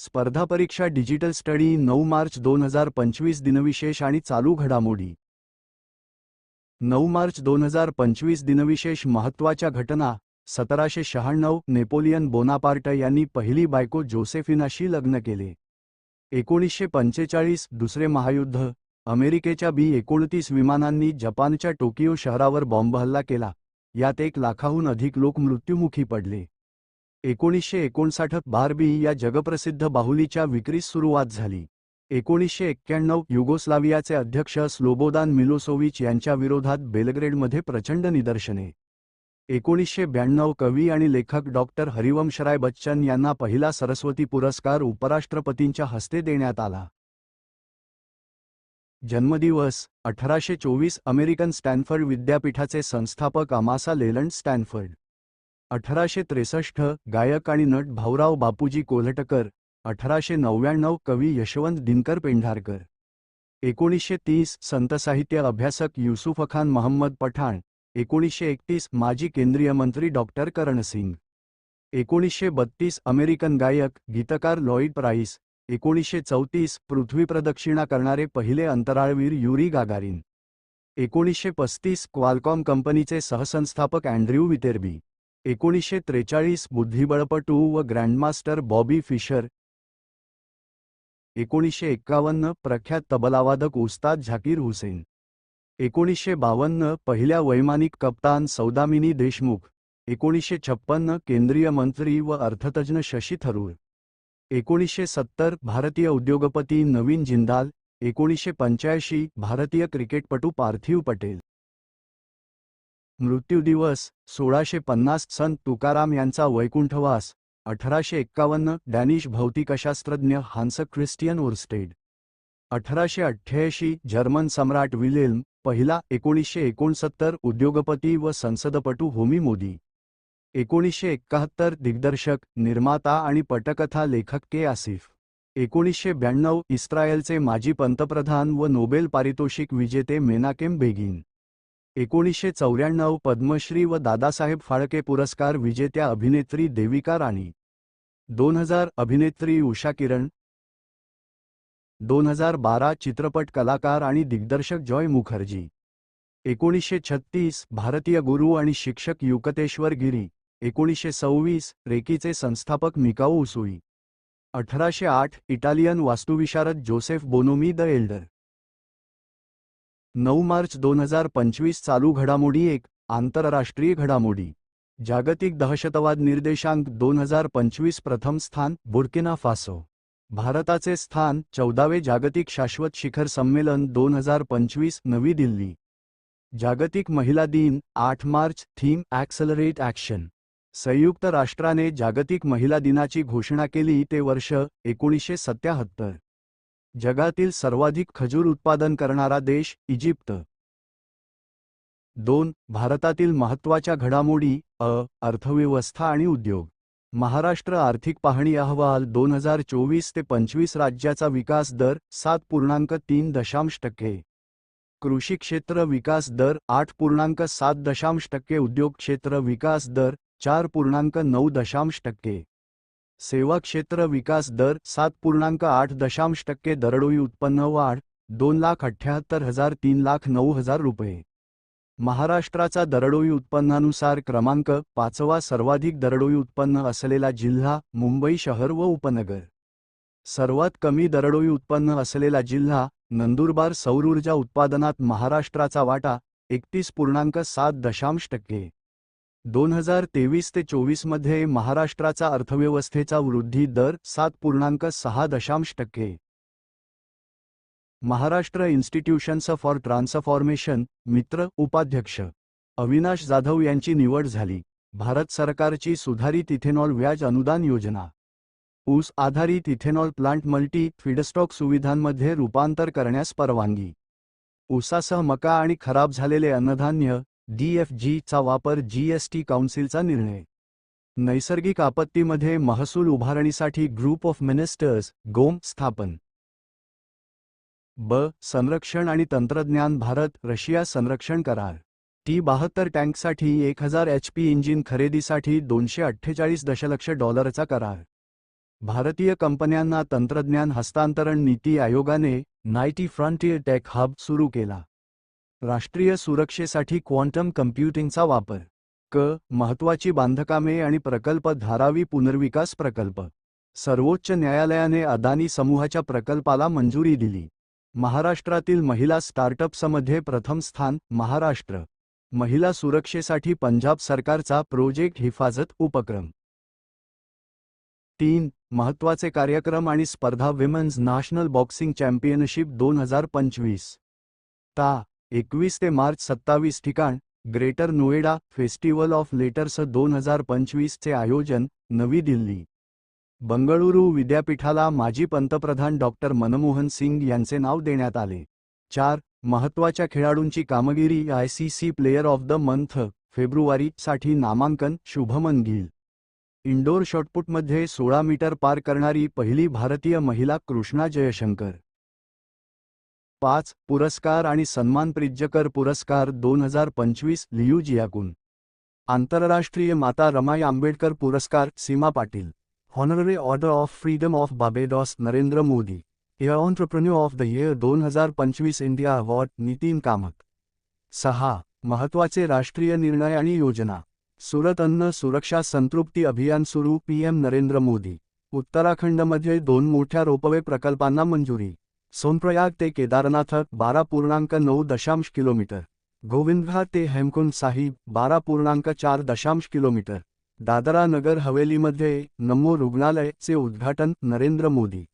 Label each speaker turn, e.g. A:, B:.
A: स्पर्धा परीक्षा digital study नऊ मार्च दोन हजार पंचवीस दिनविशेष आणि चालू घडामोडी. नऊ मार्च दोन हजार पंचवीस दिनविशेष महत्त्वाच्या घटना सतराशे शहाण्णव नेपोलियन बोनापार्ट यांनी पहिली बायको जोसेफिनाशी लग्न केले. एकोणीसशे पंचेचाळीस दुसरे महायुद्ध अमेरिकेच्या बी एकोणतीस विमानांनी जपानच्या टोकियो शहरावर बॉम्बहल्ला केला यात एक लाखाहून अधिक लोक मृत्युमुखी पडले. एकोणीसशे एकोणसाठत बारबी या जगप्रसिद्ध बाहुलीच्या विक्रीस सुरुवात झाली. एकोणीसशे एक्क्याण्णव युगोस्लावियाचे अध्यक्ष स्लोबोदान मिलोसोविच यांच्या विरोधात बेलग्रेडमध्ये प्रचंड निदर्शने. एकोणीसशे ब्याण्णव कवी आणि लेखक डॉक्टर हरिवंशराय बच्चन यांना पहिला सरस्वती पुरस्कार उपराष्ट्रपतींच्या हस्ते देण्यात आला. जन्मदिवस अठराशे चोवीस अमेरिकन स्टॅनफर्ड विद्यापीठाचे संस्थापक अमासा लेलंड स्टॅनफर्ड. अठराशे त्रेसष्ट गायक आणि नट भाऊराव बापूजी कोल्हटकर अठराशे नव्याण्णव कवी यशवंत दिनकर पेंढारकर. एकोणीसशे तीस संत साहित्य अभ्यासक युसुफखान महम्मद पठाण. एकोणीसशे एकतीस माजी केंद्रीय मंत्री डॉक्टर करणसिंग एकोणीसशे बत्तीस अमेरिकन गायक गीतकार लॉईड प्राईस एकोणीसशे चौतीस पृथ्वी प्रदक्षिणा करणारे पहिले अंतराळवीर युरी गागारिन. एकोणीसशे पस्तीस क्वालकॉम कंपनीचे सहसंस्थापक अँड्र्यू वितेरबी. एकोणीसशे त्रेचाळीस बुद्धिबळपटू व ग्रँडमास्टर बॉबी फिशर. एकोणीसशे एक्कावन्न प्रख्यात तबलावादक उस्ताद झाकीर हुसेन. एकोणीसशे बावन्न पहिल्या वैमानिक कप्तान सौदामिनी देशमुख. एकोणीसशे छप्पन्न केंद्रीय मंत्री व अर्थतज्ञ शशी थरूर. एकोणीसशे सत्तर भारतीय उद्योगपती नवीन जिंदाल. एकोणीसशे पंच्याऐंशी भारतीय क्रिकेटपटू पार्थिव पटेल. मृत्यूदिवस सोळाशे पन्नास संत तुकाराम यांचा वैकुंठवास अठराशे एक्कावन्न डॅनिश भौतिकशास्त्रज्ञ हान्स ख्रिस्टियन ओरस्टेड अठराशे अठ्ठ्याऐंशी जर्मन सम्राट विलेल्म पहिला एकोणीसशे एकोणसत्तर उद्योगपती व संसदपटू होमी मोदी. एकोणीसशे एक्काहत्तर दिग्दर्शक निर्माता आणि पटकथा लेखक के आसिफ. एकोणीसशे ब्याण्णव इस्रायलचे माजी पंतप्रधान व नोबेल पारितोषिक विजेते मेनाकेम बेगिन. एकोणीसशे चौऱ्याण्णव पद्मश्री व दादासाहेब फाळके पुरस्कार विजेत्या अभिनेत्री देविका राणी. दोन हजार अभिनेत्री उषा किरण. दोन हजार बारा चित्रपट कलाकार आणि दिग्दर्शक जॉय मुखर्जी. एकोणीसशे छत्तीस भारतीय गुरु आणि शिक्षक युकतेश्वर गिरी. एकोणीसशे सव्वीस रेकीचे संस्थापक मिकाओ उसुई. अठराशे आठ इटालियन वास्तुविशारद जोसेफ बोनोमी द एल्डर. नऊ मार्च दोन हजार पंचवीस चालू घडामोडी एक आंतरराष्ट्रीय घडामोडी. जागतिक दहशतवाद निर्देशांक दोन हजार पंचवीस प्रथम स्थान बुर्किना फासो. भारताचे स्थान चौदावे जागतिक शाश्वत शिखर संमेलन दोन हजार पंचवीस नवी दिल्ली. जागतिक महिला दिन आठ मार्च थीम ॲक्सलरेट ॲक्शन. संयुक्त राष्ट्राने जागतिक महिला दिनाची घोषणा केली ते वर्ष एकोणीसशे सत्याहत्तर. जगातील सर्वाधिक खजूर उत्पादन करणारा देश इजिप्त. दोन भारतातील महत्त्वाच्या घडामोडी अ अर्थव्यवस्था आणि उद्योग. महाराष्ट्र आर्थिक पाहणी अहवाल दोन हजार चोवीस ते पंचवीस राज्याचा विकास दर सात पूर्णांक तीन दशांश टक्के. कृषी क्षेत्र विकास दर आठ पूर्णांक सात दशांश टक्के उद्योग क्षेत्र विकास दर चार पूर्णांक नऊ दशांश टक्के. सेवा क्षेत्र विकास दर सात पूर्णांक आठ दशांश टक्के दरडोई उत्पन्न वाढ दोन लाख अठ्ठ्याहत्तर हजार तीन लाख नऊ हजार रुपये. महाराष्ट्राचा दरडोई उत्पन्नानुसार क्रमांक पाचवा सर्वाधिक दरडोई उत्पन्न असलेला जिल्हा मुंबई शहर व उपनगर. सर्वात कमी दरडोई उत्पन्न असलेला जिल्हा नंदुरबार सौरऊर्जा उत्पादनात महाराष्ट्राचा वाटा एकतीस पूर्णांक सात दशांश टक्के. दोन हजार तेवीस ते चोवीसमध्ये महाराष्ट्राचा अर्थव्यवस्थेचा वृद्धी दर सात पूर्णांक सहा दशांश टक्के. महाराष्ट्र इन्स्टिट्यूशन्स फॉर ट्रान्सफॉर्मेशन मित्र उपाध्यक्ष. अविनाश जाधव यांची निवड झाली. भारत सरकारची सुधारित इथेनॉल व्याज अनुदान योजना. ऊस आधारित इथेनॉल प्लांट मल्टी फीडस्टॉक सुविधांमध्ये रूपांतर करण्यास परवानगी. ऊसासह मका आणि खराब झालेले अन्नधान्य डीएफजी चा वापर जीएसटी काउन्सिलचा निर्णय. नैसर्गिक आपत्तीमध्ये महसूल उभारणीसाठी ग्रुप ऑफ मिनिस्टर्स गोम स्थापन. ब. संरक्षण आणि तंत्रज्ञान भारत रशिया संरक्षण करार. टी बहात्तर टँकसाठी एक हजार एच पी इंजिन खरेदीसाठी दोनशे अठ्ठेचाळीस दशलक्ष डॉलरचा करार. भारतीय कंपन्यांना तंत्रज्ञान हस्तांतरण नीती आयोगाने नाईटी फ्रंटियर टेक हब सुरू केला. राष्ट्रीय सुरक्षेसाठी क्वांटम कम्प्युटिंगचा वापर. क. महत्वाची बांधकामे आणि प्रकल्प धारावी पुनर्विकास प्रकल्प. सर्वोच्च न्यायालयाने अदानी समूहाच्या प्रकल्पाला मंजुरी दिली. महाराष्ट्रातील महिला स्टार्टअप्समध्ये प्रथम स्थान महाराष्ट्र. महिला सुरक्षेसाठी पंजाब सरकारचा प्रोजेक्ट हिफाजत उपक्रम. तीन. महत्त्वाचे कार्यक्रम आणि स्पर्धा विमेन्स नॅशनल बॉक्सिंग चॅम्पियनशिप दोन हजार पंचवीस. ता. एकवीस ते मार्च सत्तावीस ठिकाण Greater Noida festival of letters दोन हजार पंचवीसचे आयोजन नवी दिल्ली. बंगळुरू विद्यापीठाला माजी पंतप्रधान डॉक्टर मनमोहन सिंग यांचे नाव देण्यात आले. चार महत्त्वाच्या खेळाडूंची कामगिरी I C C player of the month फेब्रुवारीसाठी नामांकन शुभमन गिल. इंडोर शॉटपुटमध्ये सोळा मीटर पार करणारी पहिली भारतीय महिला कृष्णा जयशंकर. पाच पुरस्कार आणि सन्मान प्रिज्जकर पुरस्कार दोन हजार पंचवीस लियू जियाकून आंतरराष्ट्रीय माता रमाई आंबेडकर पुरस्कार Seema Patil. Honorary order of freedom of Barbados Narendra Modi. Air entrepreneur of the year दोन हजार पंचवीस इंडिया अवॉर्ड नितीन कामत. सहा महत्त्वाचे राष्ट्रीय निर्णय आणि योजना. सुरत अन्न सुरक्षा संतृप्ती अभियान सुरू पीएम नरेंद्र मोदी. उत्तराखंडमध्ये दोन मोठ्या रोपवे प्रकल्पांना मंजुरी. सोनप्रयाग ते केदारनाथ, बारा पूर्णांक नौ दशांश किलोमीटर. गोविंदघा ते हेमकुंड साहिब, बारा पूर्णांक चार दशांश किलोमीटर. दादरा नगर हवेली हवेलीमध्ये नमो रुग्णालयचे उद्घाटन नरेंद्र मोदी.